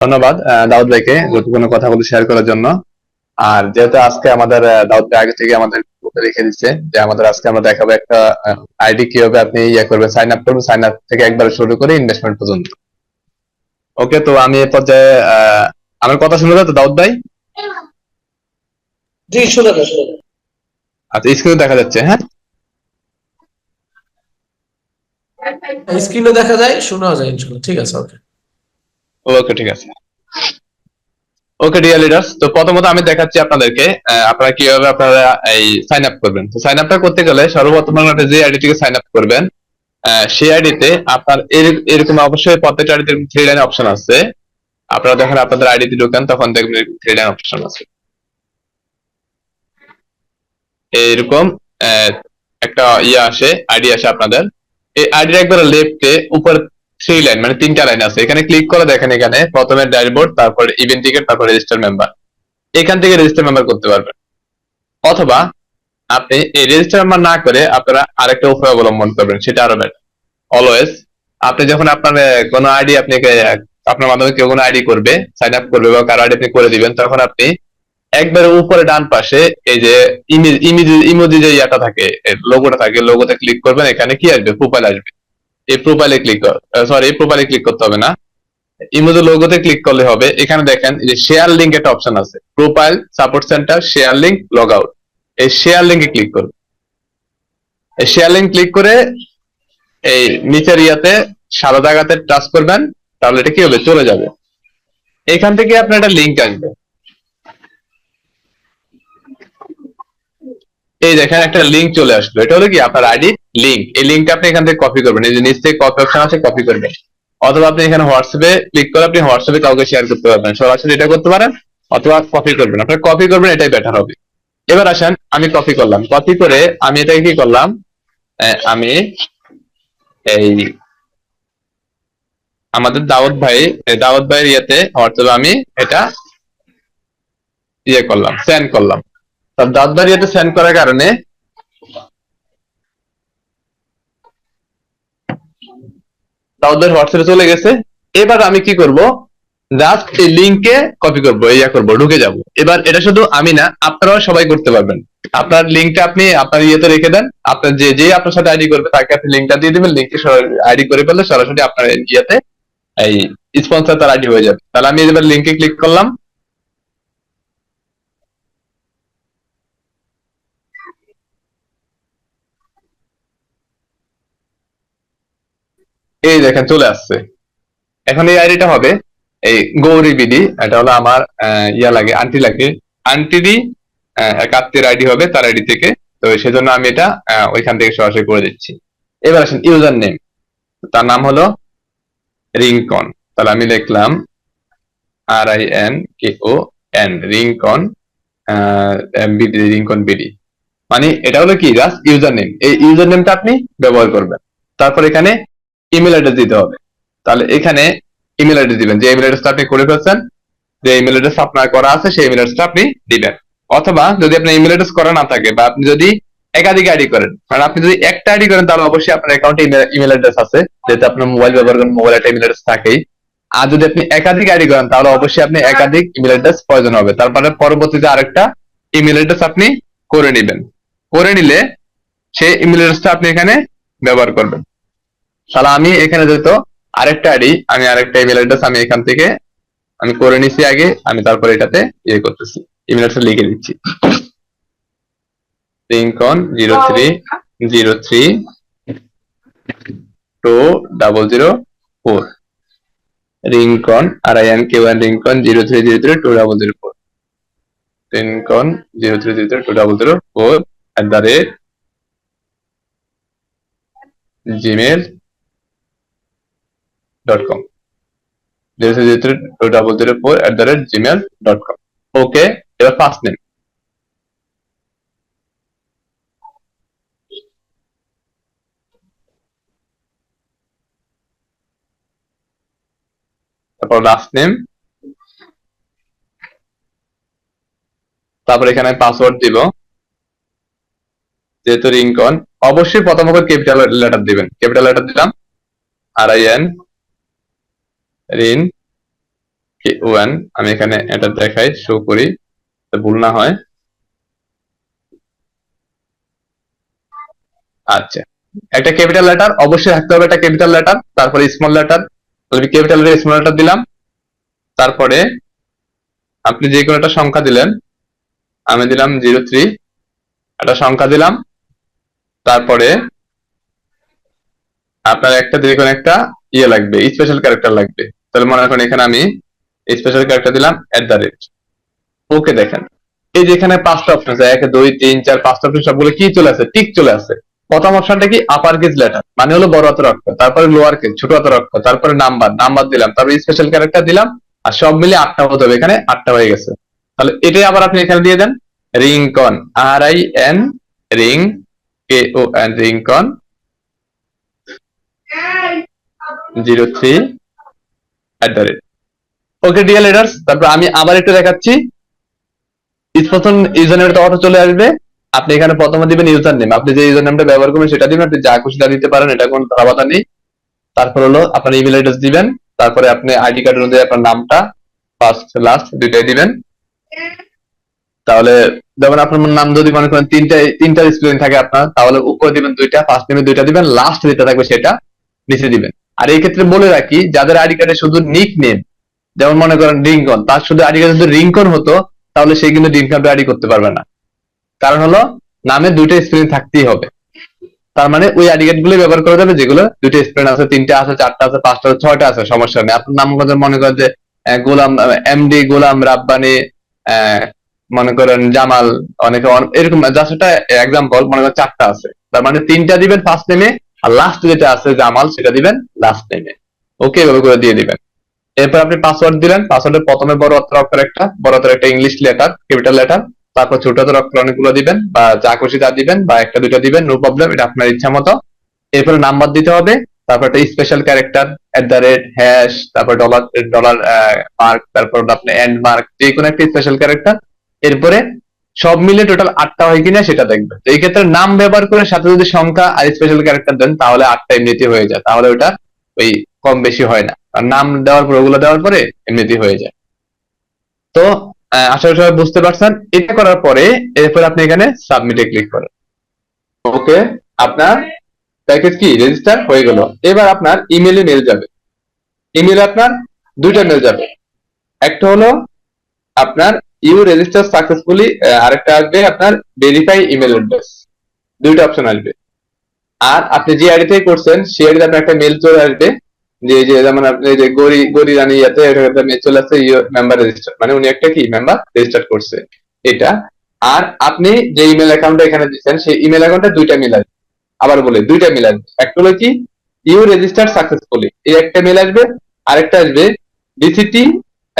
ধন্যবাদ দাউদ ভাইকে গুরুত্বপূর্ণ কথাগুলো শেয়ার করার জন্য। আর যেহেতু আজকে আমাদের দাউদ ভাই আগে থেকে আমাদের লিখে দিচ্ছে যে আমাদের আজকে আমরা দেখাবো একটা আইডি কীভাবে আপনি ইয়ে করবেন সাইন আপ করবেন সাইন আপ থেকে একবার শুরু করে ইনভেস্টমেন্ট পর্যন্ত। ওকে তো আমি এ পর্যায়ে আমার কথা শুনে তো দাউদ ভাই? জি শুনে শুনে। আচ্ছা স্ক্রিনে দেখা যাচ্ছে হ্যাঁ? স্ক্রিনে দেখা যায় শোনাও যায় ঠিক আছে ওকে ওকে, ঠিক আছে। ওকে ডিয়ার লিডার্স তো প্রথমত আমি দেখাচ্ছি আপনাদেরকে আপনারা কীভাবে আপনারা এই সাইন আপ করবেন। তো সাইন আপটা করতে গেলে সর্বপ্রথম আপনারা যে আইডি থেকে সাইন আপ করবেন সেই আইডিতে আপনার এরকম অবশ্যই প্রত্যেকটা আইডিতে থ্রি লাইন অপশন আছে। আপনারা যখন আপনাদের আইডিতে ঢোকেন, তখন দেখবেন থ্রি লাইন অপশন আছে। এইরকম একটা ইয়ে আসে আইডি আসে আপনাদের। এই আইডির একবার লেফটে উপর থ্রি লাইন মানে তিনটা লাইন আছে। এখানে ক্লিক করে দেখেন এখানে প্রথমে ড্যাশবোর্ড তারপর ইভেন্ট টিকেট তারপর রেজিস্টার মেম্বার এখান থেকে রেজিস্টার মেম্বার করতে পারবেন। অথবা আপনি এই রেজিস্টার মেম্বার না করে আপনারা আরেকটা উপায় অবলম্বন করবেন, সেটা আরও বেটার অলওয়েজ আপনি যখন আপনার কোনো আইডি আপনি আপনার মাধ্যমে কেউ কোনো আইডি করবে সাইন আপ করবে বা কারও আইডি আপনি করে দিবেন, তখন আপনি একবারে উপরে ডান পাশে এই যে ইমেজ ইমেজ ইমোজি যে ইয়াটা থাকে লোগোটা থাকে লোগোতে ক্লিক করবেন, এখানে কি আসবে? প্রোফাইল আসবে। এই প্রোফাইলে ক্লিক সরি এই প্রোফাইলে ক্লিক করতে হবে না। ইমোজি লোগোতে ক্লিক করলে হবে, এখানে দেখেন যে শেয়ার লিংক একটা অপশন আছে। Profile support center share link log out এই শেয়ার লিংকে ক্লিক করুন। এই শেয়ার লিংক ক্লিক করে এই নিচের ইয়াতে সাদা জায়গাতে টাচ করবেন, তাহলে এটা কি হবে? চলে যাবে। এখান থেকে আপনার একটা লিংক আসবে। এই দেখেন একটা লিঙ্ক চলে আসলো। এটা হলো কি? আপনার আইডি লিঙ্ক এই লিংকটা আপনি এখান থেকে কপি করবেন। এই যে নিচ থেকে কপি অপশন আছে কপি করবেন। অথবা আপনি এখানে হোয়াটসঅ্যাপে ক্লিক করে আপনি হোয়াটসঅ্যাপে কাউকে শেয়ার করতে পারবেন। সরাসরি এটা করতে পারেন অথবা কপি করবেন। আপনার কপি করবেন, এটাই বেটার হবে। এবার আসেন, আমি কপি করলাম। কপি করে আমি এটাকে কি করলাম? আমি এই আমাদের দাউদ ভাই দাওয়াত ভাইয়ের ইয়েতে হোয়াটসঅ্যাপে আমি এটা ইয়ে করলাম সেন্ড করলাম। তার ভাইয়ের ইয়েতে সেন্ড করার কারণে। দাউদের হোয়াটসঅ্যাপে চলে গেছে। এবার আমি কি করব? জাস্ট এই লিংকে কপি করব ইয়া করব, ঢুকে যাব। এবার এটা শুধু আমি না, আপনারাও সবাই করতে পারবেন। আপনার লিংকটা আপনি আপনার ইয়েতে রেখে দেন। আপনার যে যে আপনার সাথে আইডি করবে, তাকে আপনি লিংকটা দিয়ে দিবেন। লিংকে আইডি করে ফেললে সরাসরি আপনার ইয়েতে এই স্পন্সর তার আইডি হয়ে যাবে। তাহলে আমি এবার লিংকে ক্লিক করলাম। এই দেখেন চলে আসছে। এখন এই আইডিটা হবে, এই গৌরী বিডি, এটা হলো আমার ইয়া লাগে, আন্টি লাগে। আন্টিরই এক আত্মীয় আইডি হবে তার আইডি থেকে। তো সেজন্য আমি এটা ওইখান থেকে সরাসরি করে দিচ্ছি। এবার আসেন ইউজার নেম। তার নাম হলো রিংকন। তাহলে আমি লিখলাম R I N K O N, Rinkon Rinkon BD. মানে এটা হলো কি? জাস্ট ইউজার নেম এই ইউজার নেমটা আপনি ব্যবহার করবেন। তারপর এখানে ইমেল অ্যাড্রেস দিতে হবে তাহলে এখানে ইমেল অ্যাড্রেস দিবেন যে ইমেল অ্যাড্রেসটা আপনি করে ফেলছেন যে ইমেল অ্যাড্রেস আপনার করা আছে সেই ইমেল অ্যাড্রেসটা আপনি দিবেন অথবা যদি আপনার ইমেল অ্যাড্রেস করা না থাকে বা আপনি যদি একাধিক আইডি করেন কারণ আপনি যদি একটা আইডি করেন তাহলে অবশ্যই আপনার অ্যাকাউন্টে ইমেল অ্যাড্রেস আছে যেহেতু আপনার মোবাইল ব্যবহার করেন মোবাইল একটা ইমেল অ্যাড্রেস থাকেই আর যদি আপনি একাধিক আইডি করেন তাহলে অবশ্যই আপনি একাধিক ইমেল অ্যাড্রেস প্রয়োজন হবে তারপরে পরবর্তীতে আরেকটা ইমেল অ্যাড্রেস আপনি করে নেবেন করে নিলে সেই ইমেল অ্যাড্রেসটা আপনি এখানে ব্যবহার করবেন তাহলে আমি এখানে যেহেতু আরেকটা আইডি আমি আরেকটা ইমেল অ্যাড্রেস আমি এখান থেকে আমি করে নিছি আগে আমি তারপরে এটাতে ইয়ে করতেছি। ইমেল অ্যাড্রেস লিখে দিচ্ছি। Linkon zero three zero three two double zero four Rinkon R I N K one Rinkon zero three zero three two double zero four Rinkon zero three zero three two double zero four at the rate Gmail dot com zero three zero three double zero four at the rate Gmail dot com okay এবার first name তারপর last name তারপর এখানে password দিব। যেহেতু রিংকন অবশ্যই প্রথম অক্ষর capital letter দিবেন। ক্যাপিটাল লেটার দিলাম। R I N K one? আমি এখানে এটা দেখাই শো করি। ভুল না হয়। আচ্ছা। একটা ক্যাপিটাল লেটার অবশ্যই থাকতে হবে একটা ক্যাপিটাল লেটার তারপরে স্মল লেটার আমি ক্যাপিটাল লেটার স্মল লেটার দিলাম। তারপরে আপনি যে কোনো একটা সংখ্যা দিলেন, আমি দিলাম জিরো থ্রি একটা সংখ্যা দিলাম। তারপরে আপনার একটা, যে কোনো একটা ইয়ে লাগবে স্পেশাল ক্যারেক্টার লাগবে। তাহলে মনে করেন এখানে আমি স্পেশাল ক্যারেক্টার দিলাম এট দ্য রেট ওকে দেখেন। এই যে এখানে পাঁচটা অপশন আছে এক দুই তিন চার পাঁচটা অপশন সবগুলো কি চলে আসে? টিক চলে আসে। প্রথম অপশনটা কি? আপার কেস লেটার মানে হলো বড় হাতের অক্ষর তারপরে লোয়ার কেস ছোট হাতের অক্ষর তারপরে নাম্বার নাম্বার দিলাম তারপরে স্পেশাল ক্যারেক্টার দিলাম আর সব মিলে আটটা হতে হবে এখানে আটটা হয়ে গেছে। তাহলে এটাই আবার আপনি এখানে দিয়ে দেন Rinkon R I N ring K O N Rinkon zero three at okay dear leaders তারপর আমি আবার একটু দেখাচ্ছি। প্রথম ইউজার নেমটা অটো চলে আসবে। আপনি এখানে প্রথমে দিবেন ইউজার নেম আপনি যে ইউজার নেমটা ব্যবহার করবেন, সেটা দিবেন। আপনি যা খুশি তা দিতে পারেন, এটা কোনো ধারাবাধা নেই। তারপর হলো আপনার ইমেল অ্যাড্রেস দিবেন। তারপরে আপনি আইডি কার্ড অনুযায়ী আপনার নামটা ফার্স্ট লাস্ট দুইটাই দিবেন। তাহলে যেমন আপনার নাম যদি মনে করেন, তিনটা তিনটা স্পেলিং থাকে আপনার, তাহলে উপরে দিবেন দুইটা ফার্স্ট নেমে দুইটা দিবেন লাস্ট যেটা থাকবে সেটা নিচে দিবেন। আর এই ক্ষেত্রে বলে রাখি, যাদের আইডি কার্ডে শুধু নিক নেম যেমন মনে করেন রিঙ্কন তার শুধু আইডি কার্ডে যদি রিঙ্কন হতো, তাহলে সে কিন্তু রিঙ্কন আইডি করতে পারবে না। কারণ হলো, নামে দুইটা স্পেলিং থাকতেই হবে। তার মানে ওই আইডি কার্ডগুলো ব্যবহার করা যাবে, যেগুলো দুইটা স্পেলিং আছে, তিনটা আছে, চারটা আছে, পাঁচটা আছে, ছয়টা আছে, সমস্যা নেই। আপনার নাম মনে করেন যে গোলাম এমডি গোলাম, রাব্বানি মনে করেন জামাল, অনেকে অন- এরকম জাস্ট একটা এক্সাম্পল মনে করেন চারটা আছে। তার মানে তিনটা দিবেন ফার্স্ট নেমে আর লাস্ট যেটা আছে জামাল সেটা দিবেন লাস্ট নেমে ওকে এভাবে করে দিয়ে দিবেন। এরপর আপনি পাসওয়ার্ড দিলেন পাসওয়ার্ডের প্রথমে বড় অক্ষর অক্ষর একটা, বড় হাতের একটা ইংলিশ লেটার ক্যাপিটাল লেটার তারপর ছোট হাতের অক্ষর অনেকগুলো দিবেন, বা যা খুশি তা দিবেন, বা একটা দুটো দিবেন নো প্রবলেম এটা আপনার ইচ্ছা মতো। এরপরে নাম্বার দিতে হবে, তারপর একটা special character at the rate hash তারপর ডলার ডলার মার্ক তারপর আপনি এন্ড মার্ক যে কোনো একটা স্পেশাল ক্যারেক্টার এরপরে সব মিলে টোটাল আটটা হয় কিনা সেটা দেখবে। তো এই ক্ষেত্রে নাম ব্যবহার করে সাথে যদি সংখ্যা আর স্পেশাল ক্যারেক্টার দেন, তাহলে আটটা এমনিতে হয়ে যায়। তাহলে ওটা ওই কম বেশি হয় না। আর নাম দেওয়ার পর, ওগুলো দেওয়ার পরে এমনিতে হয়ে যায়। তো আশা করি সবাই বুঝতে পারছেন। এটা করার পরে এরপর আপনি এখানে সাবমিটে ক্লিক করেন। ওকে, আপনার প্যাকেজ কি? রেজিস্টার হয়ে গেল। এবার আপনার ইমেলে মেল যাবে। ইমেলে আপনার দুইটা মেল যাবে। একটা হলো আপনার ইউ রেজিস্টার সাকসেসফুলি আরেকটা আসবে আপনার ভেরিফাই ইমেল অ্যাড্রেস দুইটা অপশন আসবে। আর আপনি যে আইডি থেকে করছেন, সেই আইডিতে আপনার একটা মেল চলে আসবে, যে যে, যেমন আপনি যে, গরি গরি রানী ইয়াতে একটা মেল চলে আসছে মেম্বার রেজিস্টার মানে উনি একটা কি মেম্বার রেজিস্টার করছে। এটা। আর আপনি যে ইমেল অ্যাকাউন্টটা এখানে দিচ্ছেন, সেই ইমেল অ্যাকাউন্টে দুইটা মেল আসবে। আবার বলে, দুইটা মেল আসবে। একটা হলো কি ইউ রেজিস্টার সাকসেসফুলি এই একটা মেল আসবে, আরেকটা আসবে ডিসিটি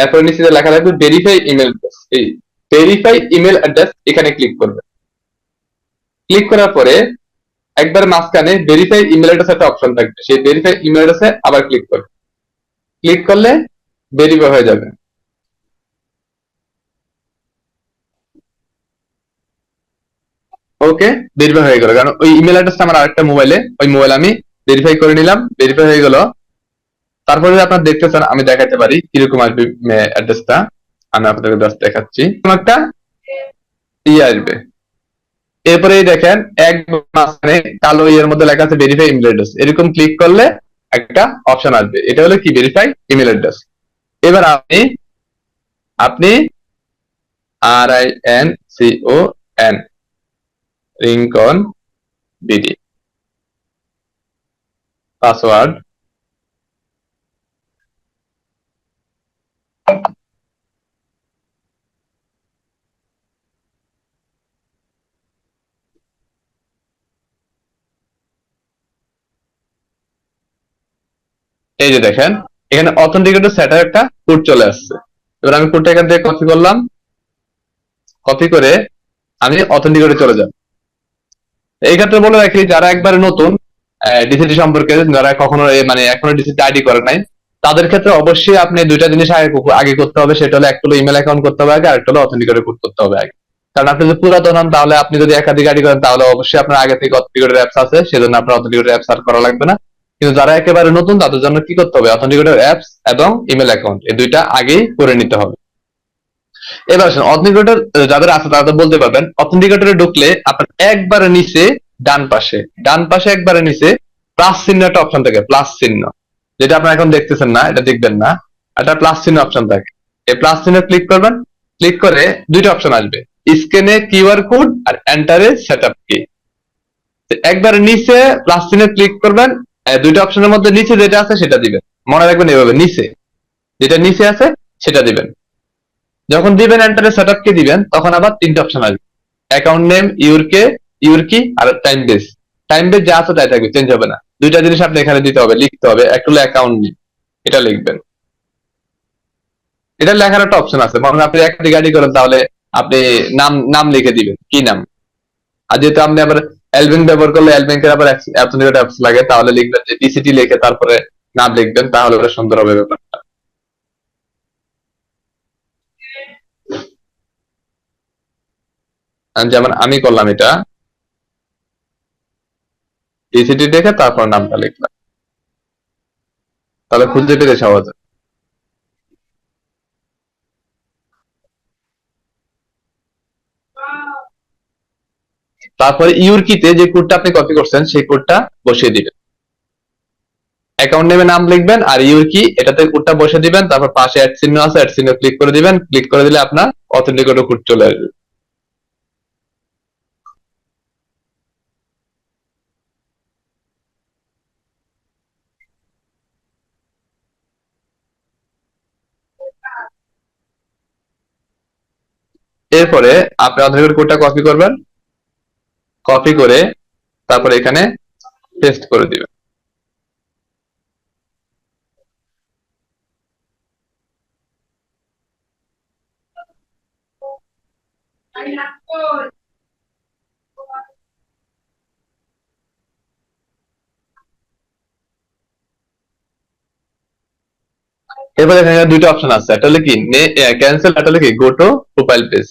এরপর নিচে লেখা থাকবে ভেরিফাই ইমেল এই ভেরিফাই ইমেল অ্যাড্রেস এখানে ক্লিক করবে। ক্লিক করার পরে একবার মাঝখানে ভেরিফাই ইমেল অ্যাড্রেস একটা অপশন থাকবে। সেই ভেরিফাই ইমেল অ্যাড্রেসে আবার ক্লিক করবে। ক্লিক করলে ভেরিফাই হয়ে যাবে। ওকে ভেরিফাই হয়ে গেল। কারণ ওই ইমেল অ্যাড্রেসটা আমার আরেকটা মোবাইলে ওই মোবাইল আমি ভেরিফাই করে নিলাম ভেরিফাই হয়ে গেল। তারপরে আপনার দেখতে চান, আমি দেখাতে পারি কীরকম আসবে অ্যাড্রেসটা আমি আপনাদেরকে জাস্ট দেখাচ্ছি। একটা ইয়ে আসবে। এরপরে দেখেন, এক মাঝখানে কালো ইয়ের মধ্যে লেখা আছে ভেরিফাই ইমেল অ্যাড্রেস এরকম ক্লিক করলে একটা অপশন আসবে। এটা হলো কি? ভেরিফাই ইমেল অ্যাড্রেস এবার আপনি আপনি R I N C O N Rinkon BD. Password এই যে দেখেন, এখানে অথেন্টিকেটর সেটার একটা কোড চলে আসছে। এবার আমি কোডটা এখান থেকে কপি করলাম। কপি করে আমি অথেন্টিকেটে চলে যাব। এই ক্ষেত্রে বলে রাখি, যারা একবারে নতুন ডিসিটি সম্পর্কে, যারা কখনো মানে এখনও ডিসিটি আইডি করে নাই, তাদের ক্ষেত্রে অবশ্যই আপনি দুইটা জিনিস আগে আগে করতে হবে। সেটা হলো, একটা হলো ইমেল অ্যাকাউন্ট করতে হবে আগে, আরেকটা হলো অথেন্টিকেটর কোড করতে হবে আগে। কারণ আপনি যদি পুরাতন হন, তাহলে আপনি যদি একাধিক আইডি করেন, তাহলে অবশ্যই আপনার আগে থেকে অথেন্টিকেটর অ্যাপস আছে। সেজন্য আপনার অথেন্টিকেটর অ্যাপস আর করা লাগবে না। কিন্তু যারা একেবারে নতুন, তাদের জন্য কি করতে হবে? অথেন্টিকেটর অ্যাপস এবং ইমেল অ্যাকাউন্ট এই দুইটা আগেই করে নিতে হবে। এবার আসেন অথেন্টিকেটর যাদের আছে তারা তো বলতে পারবেন অথেন্টিকেটরে ঢুকলে আপনার একবারে নিচে ডান পাশে ডান পাশে একবারে নিচে প্লাস চিহ্ন একটা অপশন থাকে প্লাস চিহ্ন। যেটা আপনারা এখন দেখতেছেন না, এটা দেখবেন না একটা প্লাস চিহ্ন অপশন থাকে। এই প্লাস চিহ্ন ক্লিক করবেন ক্লিক করে দুইটা অপশন আসবে স্ক্যানে কিউআর কোড আর এন্টারে সেটআপ কি একবার নিচে প্লাস চিহ্নে ক্লিক করবেন দুইটা অপশনের মধ্যে নিচে যেটা আছে সেটা দিবেন। মনে রাখবেন এভাবে নিচে। যেটা নিচে আছে, সেটা দিবেন। যখন দিবেন এন্টারে সেটআপ কি দিবেন, তখন আবার তিনটা অপশন আসবে। অ্যাকাউন্ট নেম ইউরকে ইউরকি আর টাইম বেস টাইম বেস যা আছে তাই থাকবে চেঞ্জ হবে না। দুইটা জিনিস আপনি এখানে দিতে হবে, লিখতে হবে একটা অ্যাকাউন্ট নেম এটা লিখবেন। এটা লেখার একটা অপশন আছে। মনে আপনি একটা গাড়ি করেন, তাহলে আপনি নাম নাম লিখে দিবেন। কি নাম? আর যেহেতু আপনি আবার এলবেন ব্যবহার করলে এলবেঙ্কের আবার অ্যাপসনিকেট অ্যাপস লাগে, তাহলে লিখবেন যে ডিসিটি লিখে তারপরে নাম লিখবেন, তাহলে ওটা সুন্দর হবে ব্যাপারটা। যেমন আমি করলাম এটা ডিসিটি দেখে তারপর নামটা লিখলাম। তাহলে খুঁজে পেতে সহজ। তারপরে ইউরকিতে যে কোডটা আপনি কপি করছেন, সেই কোডটা বসিয়ে দিবেন। অ্যাকাউন্ট নেমে নাম লিখবেন আর ইউরকি, এটাতে কোডটা বসিয়ে দিবেন, তারপর পাশে অ্যাড চিহ্ন আছে অ্যাড চিহ্ন ক্লিক করে দিবেন ক্লিক করে দিলে আপনার অথেন্টিকেটর কোড চলে আসবে। এরপরে আপনি অথেন্টিকেটর কোডটা কপি করবেন। কপি করে তারপর এখানে পেস্ট করে দিবেন এরপরে এখানে দুইটা অপশন আছে, একটা হলো কি ক্যান্সেল একটা হলো কি গো টু প্রোফাইল পেজ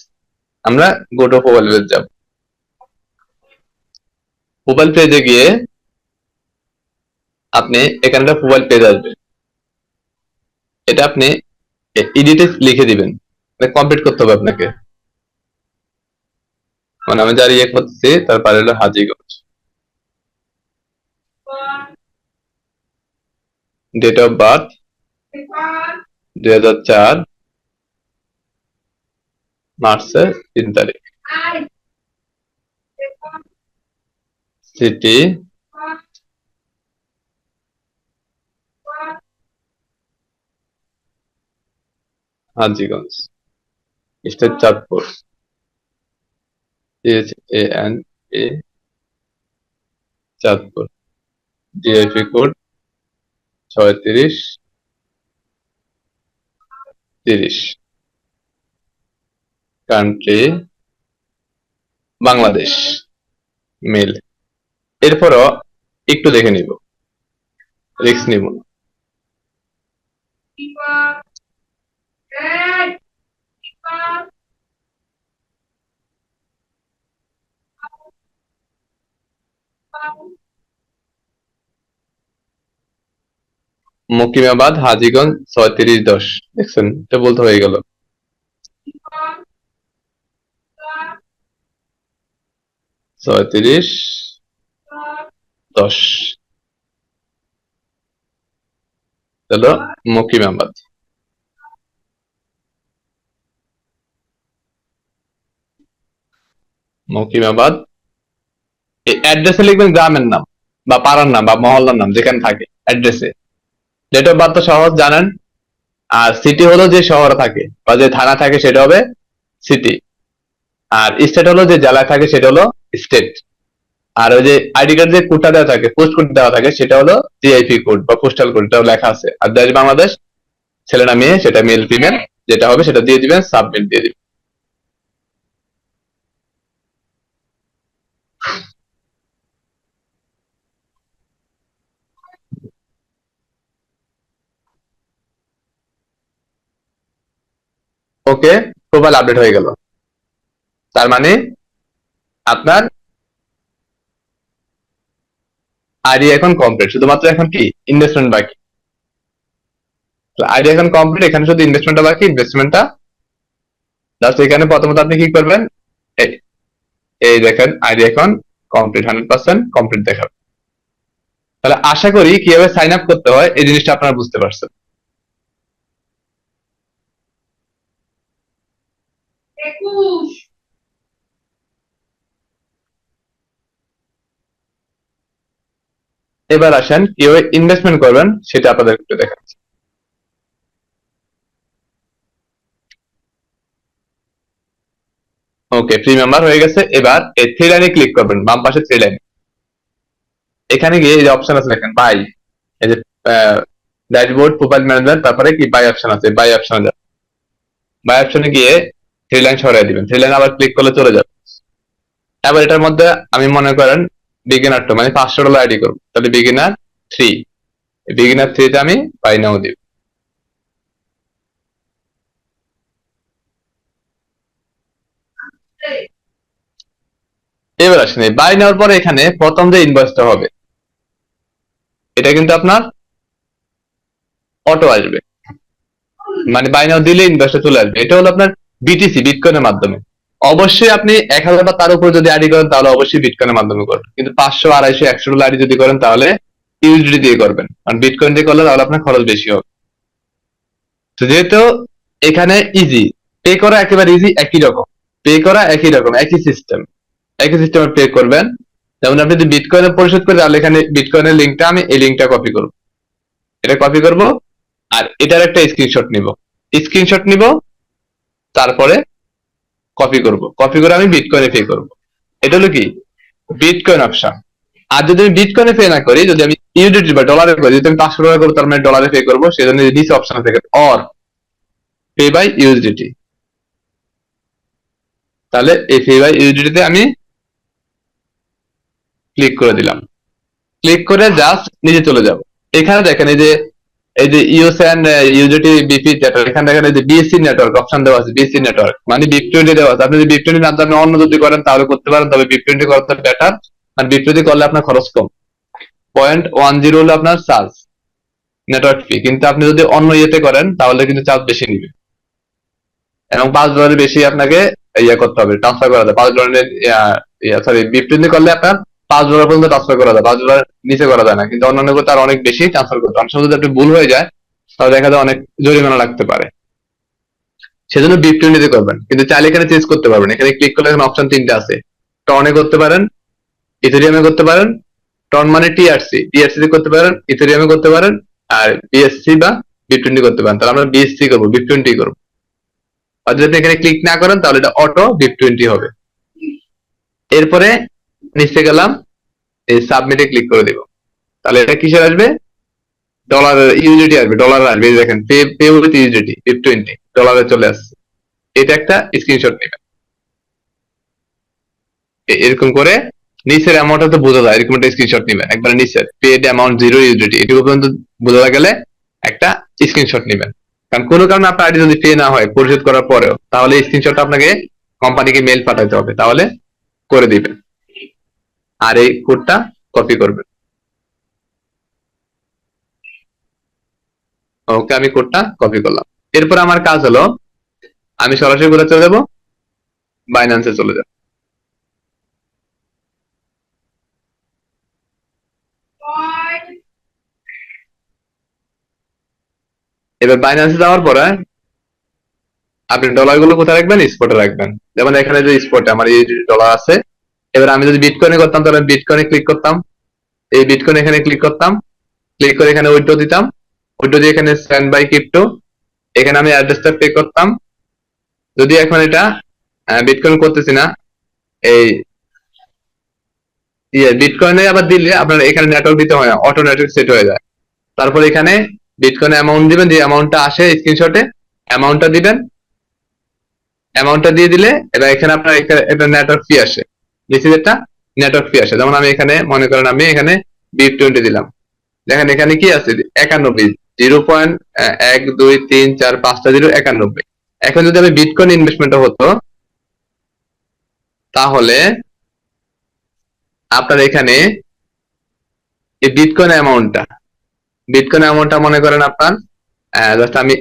আমরা গো টু প্রোফাইল পেজ যাব। প্রোফাইল পেজে গিয়ে আপনি এখানে একটা প্রোফাইল পেজ আসবে। এটা আপনি এডিটে লিখে দিবেন। কমপ্লিট করতে হবে আপনাকে। মানে আমি যার ইয়ে করতেছি তারপরে হলো হাজিগঞ্জ ডেট অফ বার্থ দুই হাজার চার মার্চের তিন তারিখ। City Hajiganj state Chandpur H A N A Chandpur ZIP code ছয়ত্রিশ তিরিশ। কান্ট্রি বাংলাদেশ মেল এরপরও একটু দেখে নিব। রিক্স নিব মকিমাবাদ, হাজিগঞ্জ, ছয়ত্রিশ দশ। দেখছেন? এটা বলতে হয়ে গেল। ছয়ত্রিশ দশ। হলো মকিমাবাদ মকিমাবাদ এই অ্যাড্রেসে লিখবেন গ্রামের নাম বা পাড়ার নাম বা মহল্লার নাম, যেখানে থাকে অ্যাড্রেসে। ডেট অফ বার্থ তো সহজ, জানেন? আর সিটি হলো যে শহরে থাকে বা যে থানা থাকে, সেটা হবে সিটি আর স্টেট হলো যে জেলায় থাকে, সেটা হলো স্টেট আর ওই যে আইডি কার্ড যে কোডটা দেওয়া থাকে, পোস্ট কোড দেওয়া থাকে, সেটা হলো জিআইপি কোড বা পোস্টাল কোড, এটাও লেখা আছে। আর দেশ বাংলাদেশ, ছেলে না মেয়ে, সেটা মেল, ফিমেল, যেটা হবে সেটা দিয়ে দিবেন সাবমিট দিয়ে দিবেন। ওকে প্রোফাইল আপডেট হয়ে গেল। তার মানে আপনার আইডি এখন কমপ্লিট শুধুমাত্র এখন কি? ইনভেস্টমেন্ট বাকি। আইডি এখন কমপ্লিট এখানে শুধু ইনভেস্টমেন্টটা বাকি ইনভেস্টমেন্টটা জাস্ট এখানে প্রথমত আপনি কি করবেন? এই দেখেন, আইডি এখন কমপ্লিট হান্ড্রেড পার্সেন্ট কমপ্লিট দেখাবে। তাহলে আশা করি কীভাবে সাইন আপ করতে হয়, এই জিনিসটা আপনারা বুঝতে পারছেন। একুশ এবার আসেন, কীভাবে ইনভেস্টমেন্ট করবেন সেটা আপনাদের একটু দেখাচ্ছি। ওকে ফ্রি মেম্বার হয়ে গেছে। এবার এই থ্রি লাইনে ক্লিক করবেন, বাম পাশে থ্রি লাইন এখানে গিয়ে এই যে অপশন আছে, দেখেন বাই এই যে ড্যাশবোর্ড প্রোফাইল ম্যানেজার তারপরে কি বাই অপশন আছে? বাই অপশন যাবেন বাই অপশনে গিয়ে থ্রি লাইন সরাই দিবেন। থ্রি লাইন আবার ক্লিক করলে চলে যাবে। এবার এটার মধ্যে আমি মনে করেন বিগিনার টু মানে পাঁচশো ডলার আইডি করব। তাহলে বিগিনার থ্রি বিগিনার থ্রিতে আমি বাই নাও দিব। এবার আসেন বাই নেওয়ার পরে এখানে প্রথম যে ইনভয়েসটা হবে, এটা কিন্তু আপনার অটো আসবে। মানে বাই নাও দিলে ইনভয়েসটা চলে আসবে। এটা হলো আপনার বিটিসি বিটকয়েনের মাধ্যমে। অবশ্যই আপনি এক হাজার বা তার উপর যদি আইডি করেন, তাহলে অবশ্যই বিটকয়েনের মাধ্যমে করবেন। কিন্তু পাঁচশো, আড়াইশো, একশো ডলার আইডি যদি করেন, তাহলে ইউএসডি দিয়ে করবেন। কারণ বিটকয়েন দিয়ে করলে তাহলে আপনার খরচ বেশি হবে। যেহেতু এখানে ইজি পে করা একেবারে ইজি একই রকম। পে করা একই রকম, একই সিস্টেম একই সিস্টেমে পে করবেন। যেমন আপনি যদি বিটকয়েনে পরিশোধ করেন, তাহলে এখানে বিটকয়েনের লিঙ্কটা আমি এই লিঙ্কটা কপি করব। এটা কপি করব, আর এটার একটা স্ক্রিনশট নিব। স্ক্রিনশট নিব, তারপরে কপি করব। কপি করে আমি বিটকয়েনে পে করব। এটা হলো কি? বিটকয়েন অপশন আর যদি আমি বিটকয়েনে পে না করি, যদি আমি ইউডিটি বা ডলারে করি, যদি আমি পাঁচশো টাকা করব তার মানে ডলারে পে করব সেজন্য নিচে অপশন থেকে অর পে বাই ইউএসডিটি তাহলে এই পে বাই ইউডিটিতে আমি ক্লিক করে দিলাম। ক্লিক করে জাস্ট নিচে চলে যাব। এখানে দেখেন এই যে এই যে ইউএসএন ইউজিটি বিপি যেটা এখানে দেখেন এই যে বিএসসি নেটওয়ার্ক অপশন দেওয়া আছে বিএসসি নেটওয়ার্ক মানে বিপ দেওয়া আছে। আপনি যদি বিপ না জানেন অন্য যদি করেন, তাহলে করতে পারেন, তবে বিপ টোয়েন্টি করতে বেটার আর বিপ করলে আপনার খরচ কম। পয়েন্ট ওয়ান জিরো হলো আপনার চার্জ নেটওয়ার্ক ফি কিন্তু আপনি যদি অন্য ইয়েতে করেন, তাহলে কিন্তু চার্জ বেশি নিবে। এবং পাঁচ ডলারের বেশি আপনাকে ইয়ে করতে হবে ট্রান্সফার করা পাঁচ ডলারের সরি বিপ করলে আপনার পাঁচ ডলার পর্যন্ত ট্রান্সফার করা যায়, পাঁচ ডলার নিচে করা যায় না, কিন্তু অন্যান্য আর অনেক বেশি ট্রান্সফার করতে। অনেক যদি আপনি ভুল হয়ে যায়, তাহলে দেখা যায় অনেক জরিমানা লাগতে পারে। সেজন্য বিপ টোয়েন্টিতে করবেন, কিন্তু চাইলে এখানে চেঞ্জ করতে পারবেন। এখানে ক্লিক করলে এখানে অপশন তিনটে আছে। টর্নে করতে পারেন ইথেরিয়ামে করতে পারেন টর্ন মানে টিআরসি টিআরসি করতে পারেন ইথেরিয়ামে করতে পারেন, আর বিএসসি বা বিপ টোয়েন্টি করতে পারেন। তাহলে আমরা বিএসসি করব বিপ টোয়েন্টি করব। আর যদি এখানে ক্লিক না করেন, তাহলে এটা অটো বিপ টোয়েন্টি হবে। এরপরে নিচে গেলাম, এই সাবমিটে ক্লিক করে দিব। তাহলে এটা কিসের আসবে? ডলার ইউজিটি আসবে ডলার আসবে দেখেন pay pay with UGT BEP twenty ডলারে চলে আসছে। এটা একটা স্ক্রিনশট নেবেন। এরকম করে নিচের অ্যামাউন্টটা তো বোঝা যায়, এরকম একটা স্ক্রিনশট নেবেন। একবার নিচের পেড অ্যামাউন্ট জিরো ইউজিটি এটুকু পর্যন্ত বোঝা গেলে একটা স্ক্রিনশট নেবেন। কারণ কোনো কারণে আপনার আইডি যদি পে না হয়, পরিশোধ করার পরেও, তাহলে স্ক্রিনশটটা আপনাকে কোম্পানিকে মেল পাঠাতে হবে, তাহলে করে দিবেন। আর এই কোডটা কপি করবেন ওকে আমি কোডটা কপি করলাম। এরপর আমার কাজ হলো, আমি সরাসরি কোথায় চলে যাব বাইন্যান্সে চলে যাব। এবার বাইন্যান্সে যাওয়ার পরে, আপনি ডলারগুলো কোথায় রাখবেন? স্পটে রাখবেন। যেমন এখানে যে স্পটে আমার এই ডলার আছে এবার আমি যদি বিটকয়েনে করতাম, তাহলে বিটকয়েনে ক্লিক করতাম। এই বিটকয়েন এখানে ক্লিক করতাম। ক্লিক করে এখানে উইড্রো দিতাম। উইড্রো দিয়ে এখানে স্ট্যান্ড বাই ক্রিপ্টো এখানে আমি অ্যাড্রেসটা পে করতাম। যদি এখন এটা বিটকয়েন করতেছি না, এই ইয়ে বিটকয়েনে আবার দিলে আপনার এখানে নেটওয়ার্ক দিতে হয় না অটো নেটওয়ার্ক সেট হয়ে যায়। তারপর এখানে বিটকয়েন অ্যামাউন্ট দিবেন, যে অ্যামাউন্টটা আসে স্ক্রিনশটে অ্যামাউন্টটা দিবেন। অ্যামাউন্টটা দিয়ে দিলে, এবার এখানে আপনার একটা নেটওয়ার্ক ফি আসে। নিচেরটা নেটওয়ার্ক ফি আসে। যেমন আমি এখানে, মনে করেন আমি এখানে বিপ টোয়েন্টি দিলাম। দেখেন এখানে কি আছে? একানব্বই। জিরো পয়েন্ট এক, দুই, তিন, চার, পাঁচটা জিরো একানব্বই। এখন যদি আমি বিটকয়েন ইনভেস্টমেন্ট হতো, তাহলে আপনার এখানে এই বিটকয়েন অ্যামাউন্টটা বিটকয়েন অ্যামাউন্টটা মনে করেন আপনার জাস্ট আমি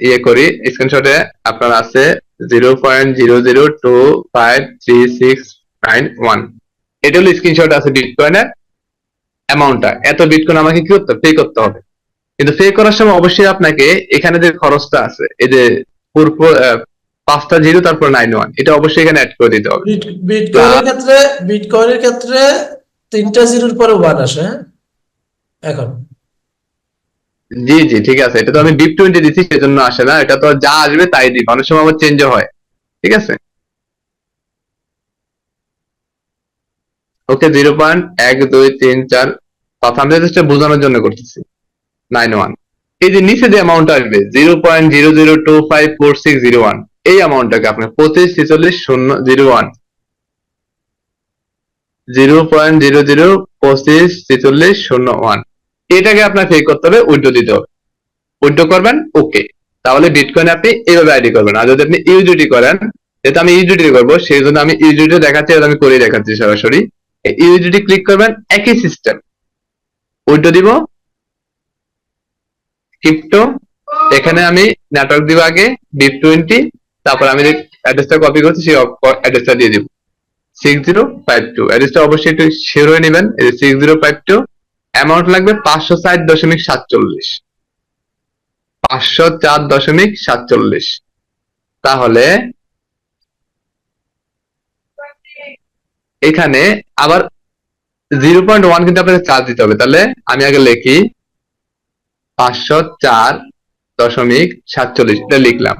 ইয়ে করি স্ক্রিনশটে আপনার আছে zero point zero zero two five three six nine one এটা হলো স্ক্রিনশট আছে বিটকয়েনের অ্যামাউন্টটা এত বিটকয়েন আমাকে কি করতে পে করতে হবে। কিন্তু পে করার সময় অবশ্যই আপনাকে এখানে যে খরচটা আছে এই যে পূর্ব পাঁচটা জিরো তারপর নাইন ওয়ান এটা অবশ্যই এখানে অ্যাড করে দিতে হবে। বিটকয়েনের ক্ষেত্রে বিটকয়েনের ক্ষেত্রে তিনটা জিরোর পরে ওয়ান আসে হ্যাঁ? এখন। জি জি, ঠিক আছে। এটা তো আমি ডিপ টোয়েন্টি দিচ্ছি সেজন্য আসে না। এটা তো যা আসবে তাই দিব অনেক সময় আবার চেঞ্জ হয়। ঠিক আছে? ওকে জিরো পয়েন্ট এক, দুই, তিন, চার। পাঁচ আমি জাস্ট বোঝানোর জন্য করতেছি। নাইন ওয়ান এই যে নিচে যে অ্যামাউন্ট আসবে zero point zero zero two five four six zero one এই অ্যামাউন্টটাকে আপনি পঁচিশ, ছেচল্লিশ, শূন্য zero one zero point zero zero পঁচিশ, ছেচল্লিশ, শূন্য ওয়ান এটাকে আপনার পে করতে হবে, উইড্রো দিতে হবে। উইড্রো করবেন, ওকে। তাহলে বিটকয়েন আপনি এইভাবে আইডি করবেন। আর যদি আপনি ইউজিটি করেন, যেহেতু আমি ইউজিটি করব, সেই জন্য আমি ইউজিটি দেখাচ্ছি আমি করে দেখাচ্ছি সরাসরি। ইউজিটি ক্লিক করবেন, একই সিস্টেম উইড্রো দিব। ক্রিপ্টো এখানে আমি নেটওয়ার্ক দিব আগে বিপ টোয়েন্টি তারপর আমি অ্যাড্রেসটা কপি করছি, সেই অ্যাড্রেসটা দিয়ে দিব। সিক্স জিরো ফাইভ টু অ্যাড্রেসটা অবশ্যই একটু শিওর হয়ে নেবেন six zero five two amount লাগবে পাঁচশো ষাট দশমিক সাতচল্লিশ। পাঁচশো চার দশমিক সাতচল্লিশ। তাহলে এখানে আবার জিরো পয়েন্ট ওয়ান কিন্তু আপনাকে চার্জ দিতে হবে। তাহলে আমি আগে লিখি পাঁচশো চার দশমিক সাতচল্লিশ। এটা লিখলাম।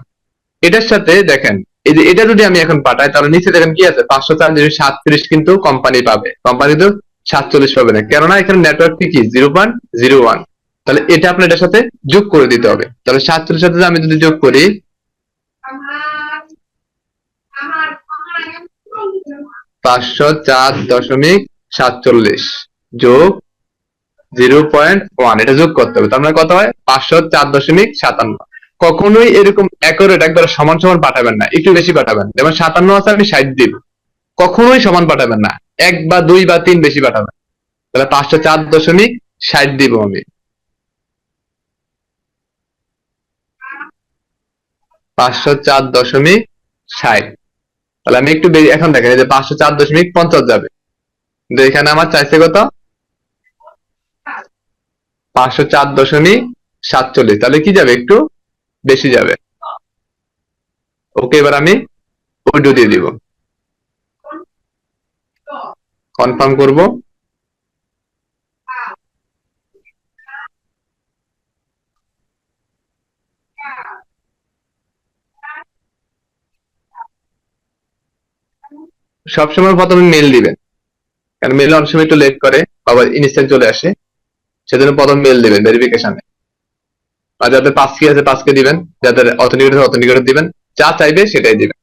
এটার সাথে দেখেন, এই যে এটা যদি আমি এখন পাঠাই, তাহলে নিচে দেখেন কি আছে? পাঁচশো চার সাতত্রিশ কিন্তু কোম্পানি পাবে। কোম্পানি তো সাতচল্লিশ পাবে না কেননা এখানে নেটওয়ার্ক কি? জিরো পয়েন্ট জিরো ওয়ান তাহলে এটা আপনার এটার সাথে যোগ করে দিতে হবে। তাহলে সাতচল্লিশ সাথে আমি যদি যোগ করি, পাঁচশো চার দশমিক সাতচল্লিশ যোগ জিরো পয়েন্ট ওয়ান এটা যোগ করতে হবে। তার মানে কত হয়? পাঁচশো চার দশমিক সাতান্ন। কখনোই এরকম অ্যাকোরেট একবার সমান সমান পাঠাবেন না। একটু বেশি পাঠাবেন। যেমন সাতান্ন আছে আমি ষাট দিব কখনোই সমান পাঠাবেন না। এক বা দুই বা তিন বেশি পাঠাবেন তাহলে পাঁচশো চার দশমিক ষাট দিব আমি। পাঁচশো চার দশমিক ষাট। তাহলে আমি একটু এখন দেখেন যে পাঁচশো চার দশমিক পঞ্চাশ যাবে। কিন্তু এখানে আমার চাইছে কত? পাঁচশো চার দশমিক সাতচল্লিশ। তাহলে কি যাবে একটু? বেশি যাবে। ওকে, এবার আমি উইডো দিয়ে দিব। কনফার্ম করব? সবসময় প্রথমে মেল দিবেন। কারণ মেল অনেক সময় একটু লেট করে, আবার ইনস্ট্যান্ট চলে আসে। সেজন্য প্রথম মেল দিবেন ভেরিফিকেশনে আর যাদের পাঁচ কি আছে পাঁচকে দিবেন। যাদের অথেন্টিকেট আছে অথেন্টিকেট দিবেন। যা চাইবে সেটাই দিবেন।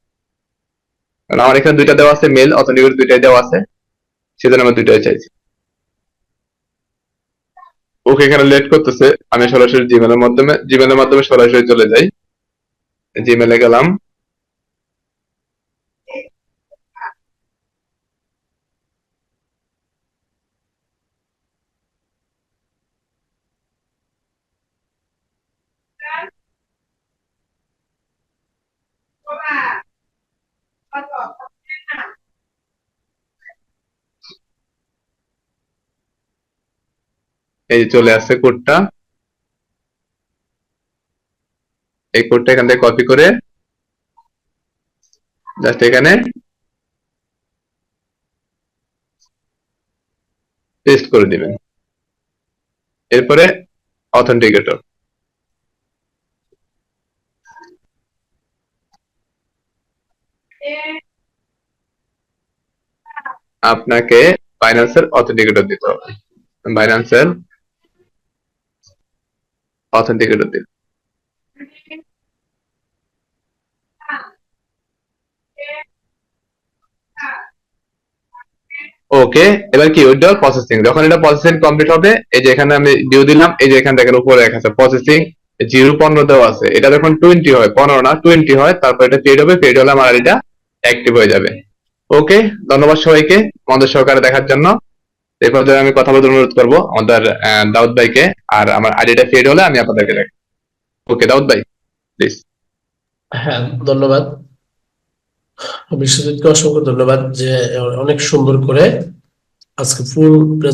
কারণ আমার এখানে দুইটা দেওয়া আছে মেল অথেন্টিকেট দুইটাই দেওয়া আছে। সেজন্য আমি দুইটাই চাইছি। ওকে এখানে লেট করতেছে, আমি সরাসরি জিমেলের মাধ্যমে জিমেলের মাধ্যমে সরাসরি চলে যাই। জিমেলে গেলাম। এই যে চলে আসছে কোডটা। এই কোডটা এখান থেকে কপি করে জাস্ট এখানে পেস্ট করে দিবেন। এরপরে অথেন্টিকেটর আপনাকে ফাইন্যান্সের অথেন্টিকেটর দিতে হবে। ফাইন্যান্সের অথেন্টিকেটর দিন ওকে এবার কি উইথড্রল প্রসেসিং যখন এটা প্রসেসিং কমপ্লিট হবে, এই যে এখানে আমি ডিউ দিলাম, এই যে এখানে দেখেন উপরে লেখা আছে প্রসেসিং জিরো পনেরো দেওয়া আছে। এটা যখন টোয়েন্টি হয়, পনেরো না টোয়েন্টি হয়, তারপর এটা পেড হবে পেড হলে আমার এটা অ্যাক্টিভ হয়ে যাবে। ওকে ধন্যবাদ সবাইকে আমাদের সহকারে দেখার জন্য। এই আমি কথা বলতে অনুরোধ করব আমাদের দাউদ ভাইকে, আর আমার আইডিটা ফেড হলে আমি আপনাদেরকে দেখ ওকে দাউদ ভাই প্লিজ হ্যাঁ ধন্যবাদ। বিশ্বজিৎকে অসংখ্য ধন্যবাদ যে অনেক সুন্দর করে আজকে ফুল